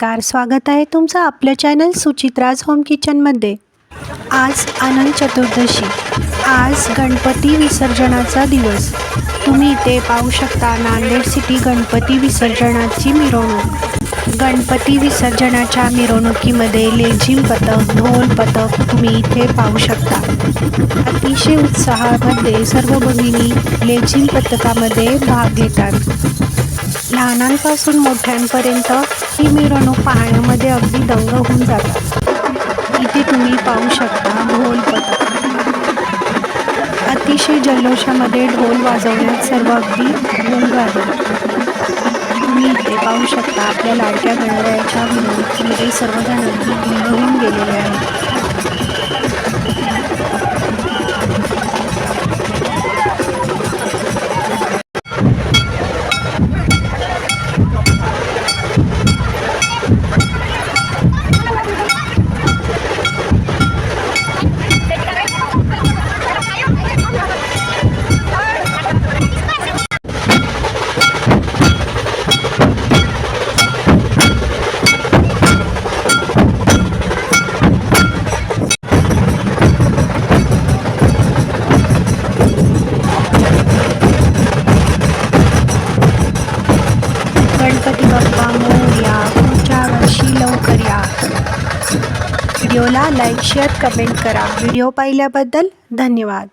नमस्कार स्वागत आहे तुमचं आपलं चॅनल सुचित्राज होम किचनमध्ये आज आनंद चतुर्दशी. आज गणपती विसर्जनाचा दिवस. तुम्ही इथे पाहू शकता नांदेड सिटी गणपती विसर्जनाची मिरवणूक. गणपती विसर्जनाच्या मिरवणुकीमध्ये लेझिम पथक ढोल पथक तुम्ही इथे पाहू शकता. अतिशय उत्साहामध्ये सर्व भगिनी लेझिम पथकामध्ये भाग घेतात. लहानांपासून मोठ्यांपर्यंत ही मिरवणूक पाहण्यामध्ये अगदी दंग होऊन जातात. इथे तुम्ही पाहू शकता ढोल पथक. अतिशय जल्लोषामध्ये ढोल वाजवण्यात सर्व अगदी गुंग आहे तुम्ही इथे पाहू शकता आपल्या लाडक्या गणरायाच्या मिरवणुकीमध्ये सर्वजण अगदी गुंग होऊन गेलेले आहेत. गणपती बाप्पा मोरया पुढच्या वर्षी लवकर या. व्हिडिओला लाईक शेअर कमेंट करा. व्हिडिओ पाहिल्याबद्दल धन्यवाद.